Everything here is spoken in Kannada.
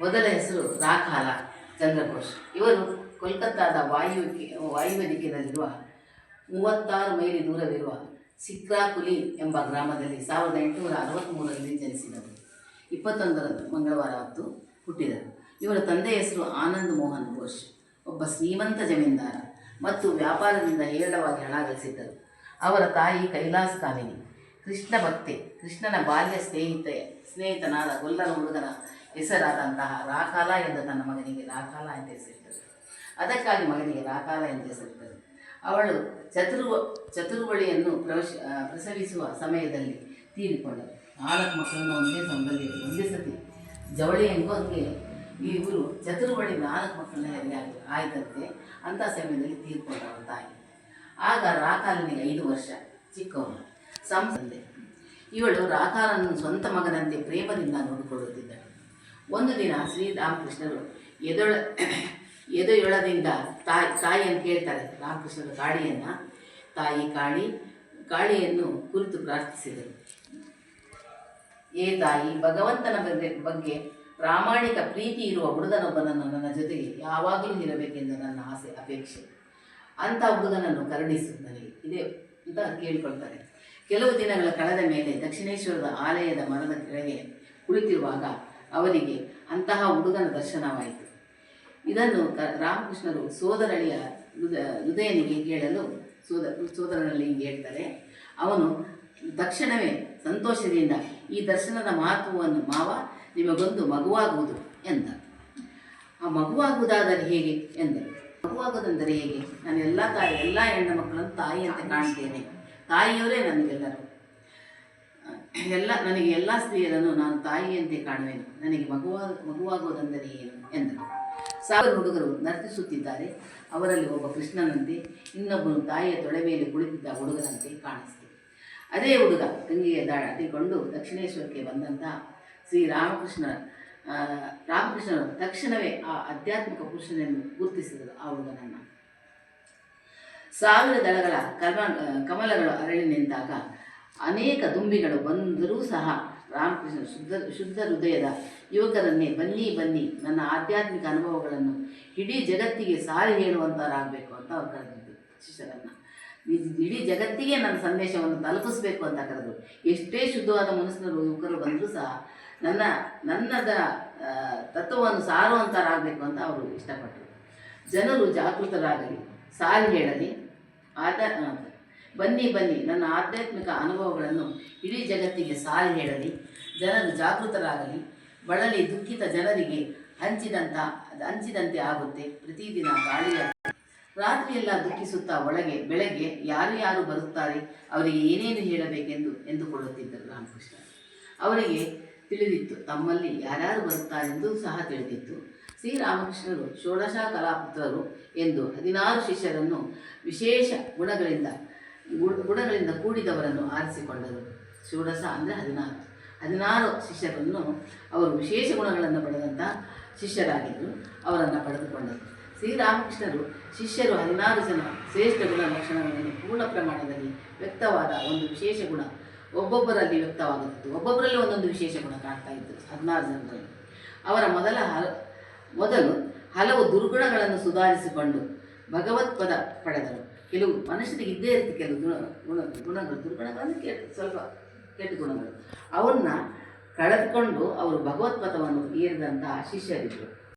ಮೊದಲ ಹೆಸರು ರಾಖಾಲ ಚಂದ್ರಘೋಷ್ ಇವರು ಕೋಲ್ಕತ್ತಾದ ವಾಯು ದಿಕ್ಕಿನಲ್ಲಿರುವ ಮೂವತ್ತಾರು ಮೈಲಿ ದೂರವಿರುವ ಸಿಕ್ರಾಕುಲಿ ಎಂಬ ಗ್ರಾಮದಲ್ಲಿ ಸಾವಿರದ ಎಂಟುನೂರ ಅರವತ್ತ್ಮೂರರಲ್ಲಿ ಜನಿಸಿದರು ಇಪ್ಪತ್ತೊಂದರಂದು ಮಂಗಳವಾರ ಹೊತ್ತು ಹುಟ್ಟಿದರು. ಇವರ ತಂದೆ ಹೆಸರು ಆನಂದ್ ಮೋಹನ್ ಘೋಷ್. ಒಬ್ಬ ಶ್ರೀಮಂತ ಜಮೀನ್ದಾರ ಮತ್ತು ವ್ಯಾಪಾರದಿಂದ ಹೇರಳವಾಗಿ ಹಣ ಗಳಿಸಿದ್ದರು. ಅವರ ತಾಯಿ ಕೈಲಾಸ್ ಕಾಮಿನಿ, ಕೃಷ್ಣ ಭಕ್ತೆ, ಕೃಷ್ಣನ ಬಾಲ್ಯ ಸ್ನೇಹಿತೆ, ಸ್ನೇಹಿತನಾದ ಗೊಲ್ಲರ ಹುಡುಗನ ಹೆಸರಾದಂತಹ ರಾಕಾಲ ಎಂದು ತನ್ನ ಮಗನಿಗೆ ರಾಕಾಲ ಎಂದು ಹೆಸರಿಟ್ಟರು. ಅದಕ್ಕಾಗಿ ಮಗನಿಗೆ ರಾಕಾಲ ಎಂದು ಹೆಸರಿಟ್ಟರು. ಅವಳು ಚತುರ್ವ, ಚತುರ್ವಳಿಯನ್ನು ಪ್ರವಶ ಪ್ರಸವಿಸುವ ಸಮಯದಲ್ಲಿ ತೀರಿಕೊಂಡರು. ನಾಲ್ಕು ಮಕ್ಕಳನ್ನು ಒಂದೇ ಸಮಯದಲ್ಲಿ ಒಂದೇ ಸತಿ ಜವಳಿ ಹೆಂಗೋ ಹಂಗೆ ಇವರು ಚತುರ್ವಳಿ ನಾಲ್ಕು ಮಕ್ಕಳನ್ನ ಎಲ್ಲಿ ಆಯ್ತಂತೆ ಅಂಥ ಸಮಯದಲ್ಲಿ ತೀರ್ಕೊಂಡವರ ತಾಯಿ ಆಗ ರಾಕಾಲನಿಗೆ ಐದು ವರ್ಷ, ಚಿಕ್ಕವನು ಸಂಸಂದೆ ಇವಳು ರಾಕಾಲನ್ನು ಸ್ವಂತ ಮಗನಂತೆ ಪ್ರೇಮದಿಂದ ನೋಡಿಕೊಳ್ಳುತ್ತಿದ್ದಳು. ಒಂದು ದಿನ ಶ್ರೀರಾಮಕೃಷ್ಣರು ಎದೊಳ, ಎದೆಯೊಳದಿಂದ ತಾಯಿ ತಾಯಿಯನ್ನು ಕೇಳ್ತಾರೆ ರಾಮಕೃಷ್ಣರು ಕಾಳಿಯನ್ನು ತಾಯಿ ಕಾಳಿ, ಕಾಳಿಯನ್ನು ಕುರಿತು ಪ್ರಾರ್ಥಿಸಿದರು. ಏ ತಾಯಿ, ಭಗವಂತನ ಬಗ್ಗೆ ಬಗ್ಗೆ ಪ್ರಾಮಾಣಿಕ ಪ್ರೀತಿ ಇರುವ ಹುಡುಗನೊಬ್ಬನನ್ನು ನನ್ನ ಜೊತೆಗೆ ಯಾವಾಗಲೂ ಇರಬೇಕೆಂದು ನನ್ನ ಆಸೆ, ಅಪೇಕ್ಷೆ. ಅಂಥ ಹುಡುಗನನ್ನು ಕರುಣಿಸು ನನಗೆ ಇದೇ ಅಂತ ಕೇಳಿಕೊಳ್ತಾರೆ. ಕೆಲವು ದಿನಗಳ ಕಳೆದ ಮೇಲೆ ದಕ್ಷಿಣೇಶ್ವರದ ಆಲಯದ ಮರದ ಕೆಳಗೆ ಕುಳಿತಿರುವಾಗ ಅವರಿಗೆ ಅಂತಹ ಹುಡುಗನ ದರ್ಶನವಾಯಿತು. ಇದನ್ನು ರಾಮಕೃಷ್ಣರು ಸೋದರಳಿಯ ಹೃದಯ ಹೃದಯನಿಗೆ ಕೇಳಲು ಸೋದ ಸೋದರನಲ್ಲಿ ಹೇಳ್ತಾರೆ, ಅವನು ತಕ್ಷಣವೇ ಸಂತೋಷದಿಂದ ಈ ದರ್ಶನದ ಮಹತ್ವವನ್ನು ಮಾವ ನಿಮಗೊಂದು ಮಗುವಾಗುವುದು ಎಂದ. ಆ ಮಗುವಾಗುವುದಾದರೆ ಹೇಗೆ ಎಂದರು. ಮಗುವಾಗುವುದೆಂದರೆ ಹೇಗೆ? ನಾನು ಎಲ್ಲ ತಾಯಿ ಎಲ್ಲ ಹೆಣ್ಣು ಮಕ್ಕಳನ್ನು ತಾಯಿಯಂತೆ ಕಾಣ್ತೇನೆ. ತಾಯಿಯವರೇ ನನಗೆಲ್ಲರೂ. ಎಲ್ಲ ನನಗೆ ಎಲ್ಲ ಸ್ತ್ರೀಯರನ್ನು ನಾನು ತಾಯಿಯಂತೆ ಕಾಣುವೆನು. ನನಗೆ ಮಗುವಾಗ ಮಗುವಾಗುವುದೆಂದರೆ ಏನು? ಎಂದರು ಸಾವಿರ ಹುಡುಗರು ನರ್ತಿಸುತ್ತಿದ್ದಾರೆ. ಅವರಲ್ಲಿ ಒಬ್ಬ ಕೃಷ್ಣನಂತೆ ಇನ್ನೊಬ್ಬನು ತಾಯಿಯ ತೊಳೆ ಮೇಲೆ ಕುಳಿತಿದ್ದ ಹುಡುಗನಂತೆ ಕಾಣಿಸಿತು. ಅದೇ ಹುಡುಗ ಗಂಗೆಯ ದಾಟಿಕೊಂಡು ದಕ್ಷಿಣೇಶ್ವರಕ್ಕೆ ಬಂದಂತಹ ಶ್ರೀ ರಾಮಕೃಷ್ಣ ಆ, ರಾಮಕೃಷ್ಣರು ತಕ್ಷಣವೇ ಆ ಆಧ್ಯಾತ್ಮಿಕ ಪುರುಷನನ್ನು ಗುರುತಿಸಿದರು ಆ ಹುಡುಗನನ್ನು. ಸಾವಿರ ದಳಗಳ ಕಮ ಕಮಲಗಳು ಅರಳಿ ನಿಂತಾಗ ಅನೇಕ ದುಂಬಿಗಳು ಬಂದರೂ ಸಹ ರಾಮಕೃಷ್ಣ ಶುದ್ಧ ಶುದ್ಧ ಹೃದಯದ ಯುವಕರನ್ನೇ ಬನ್ನಿ ಬನ್ನಿ, ನನ್ನ ಆಧ್ಯಾತ್ಮಿಕ ಅನುಭವಗಳನ್ನು ಇಡೀ ಜಗತ್ತಿಗೆ ಸಾರಿ ಹೇಳುವಂಥವರಾಗಬೇಕು ಅಂತ ಅವ್ರು ಕರೆದಿದ್ದು ಶಿಷ್ಯರನ್ನು. ಇಡೀ ಜಗತ್ತಿಗೆ ನನ್ನ ಸಂದೇಶವನ್ನು ತಲುಪಿಸಬೇಕು ಅಂತ ಕರೆದು ಎಷ್ಟೇ ಶುದ್ಧವಾದ ಮನಸ್ಸಿನ ಯುವಕರು ಬಂದರೂ ಸಹ ನನ್ನ, ನನ್ನದ ತತ್ವವನ್ನು ಸಾರುವಂಥವರಾಗಬೇಕು ಅಂತ ಅವರು ಇಷ್ಟಪಟ್ಟರು. ಜನರು ಜಾಗೃತರಾಗಲಿ, ಸಾರಿ ಹೇಳಲಿ, ಆದ ಬನ್ನಿ ಬನ್ನಿ. ನನ್ನ ಆಧ್ಯಾತ್ಮಿಕ ಅನುಭವಗಳನ್ನು ಇಡೀ ಜಗತ್ತಿಗೆ ಸಾರಿ ಹೇಳಲಿ, ಜನರು ಜಾಗೃತರಾಗಲಿ, ಬಳಲಿ ದುಃಖಿತ ಜನರಿಗೆ ಹಂಚಿದಂತ ಹಂಚಿದಂತೆ ಆಗುತ್ತೆ. ಪ್ರತಿದಿನ ಗಾಳಿಯ ರಾತ್ರಿಯೆಲ್ಲ ದುಃಖಿಸುತ್ತಾ ಒಳಗೆ, ಬೆಳಗ್ಗೆ ಯಾರು ಯಾರು ಬರುತ್ತಾರೆ, ಅವರಿಗೆ ಏನೇನು ಹೇಳಬೇಕೆಂದು ಎಂದುಕೊಳ್ಳುತ್ತಿದ್ದರು ರಾಮಕೃಷ್ಣ. ಅವರಿಗೆ ತಿಳಿದಿತ್ತು, ತಮ್ಮಲ್ಲಿ ಯಾರ್ಯಾರು ಬರುತ್ತಾರೆಂದು ಸಹ ತಿಳಿದಿತ್ತು. ಶ್ರೀರಾಮಕೃಷ್ಣರು ಷೋಡಶ ಕಲಾಪುತ್ರರು ಎಂದು ಹದಿನಾರು ಶಿಷ್ಯರನ್ನು ವಿಶೇಷ ಗುಣಗಳಿಂದ ಗುಣಗಳಿಂದ ಕೂಡಿದವರನ್ನು ಆರಿಸಿಕೊಂಡರು. ಷೋಡಶ ಅಂದರೆ ಹದಿನಾರು. ಹದಿನಾರು ಶಿಷ್ಯರನ್ನು ಅವರು ವಿಶೇಷ ಗುಣಗಳನ್ನು ಪಡೆದಂಥ ಶಿಷ್ಯರಾಗಿದ್ದರು ಅವರನ್ನು ಪಡೆದುಕೊಂಡರು. ಶ್ರೀರಾಮಕೃಷ್ಣರು ಶಿಷ್ಯರು ಹದಿನಾರು ಜನ ಶ್ರೇಷ್ಠ ಗುಣ ಲಕ್ಷಣಗಳನ್ನು ಪೂರ್ಣ ಪ್ರಮಾಣದಲ್ಲಿ ವ್ಯಕ್ತವಾದ ಒಂದು ವಿಶೇಷ ಗುಣ. ಒಬ್ಬೊಬ್ಬರಲ್ಲಿ ವ್ಯಕ್ತವಾಗುತ್ತಿತ್ತು. ಒಬ್ಬೊಬ್ಬರಲ್ಲಿ ಒಂದೊಂದು ವಿಶೇಷ ಗುಣ ಕಾಣ್ತಾ ಇತ್ತು. ಹದಿನಾರು ಜನರಲ್ಲಿ. ಅವರ ಮೊದಲ ಹಲ, ಮೊದಲು ಹಲವು ದುರ್ಗುಣಗಳನ್ನು ಸುಧಾರಿಸಿಕೊಂಡು ಭಗವತ್ಪದ ಪಡೆದರು. ಕೆಲವು ಮನುಷ್ಯನಿಗೆ ಇದ್ದೇ ಇರುತ್ತೆ ಕೆಲವು ಗುಣ ಗುಣ, ಗುಣಗಳು ದುರ್ಗುಣಗಳನ್ನು ಕೆಟ್ಟ ಸ್ವಲ್ಪ ಕೆಟ್ಟ ಗುಣಗಳು. ಅವನ್ನ ಕಳೆದುಕೊಂಡು ಅವರು ಭಗವತ್ಪಥವನ್ನು ಏರಿದಂಥ ಶಿಷ್ಯರಿದ್ದರು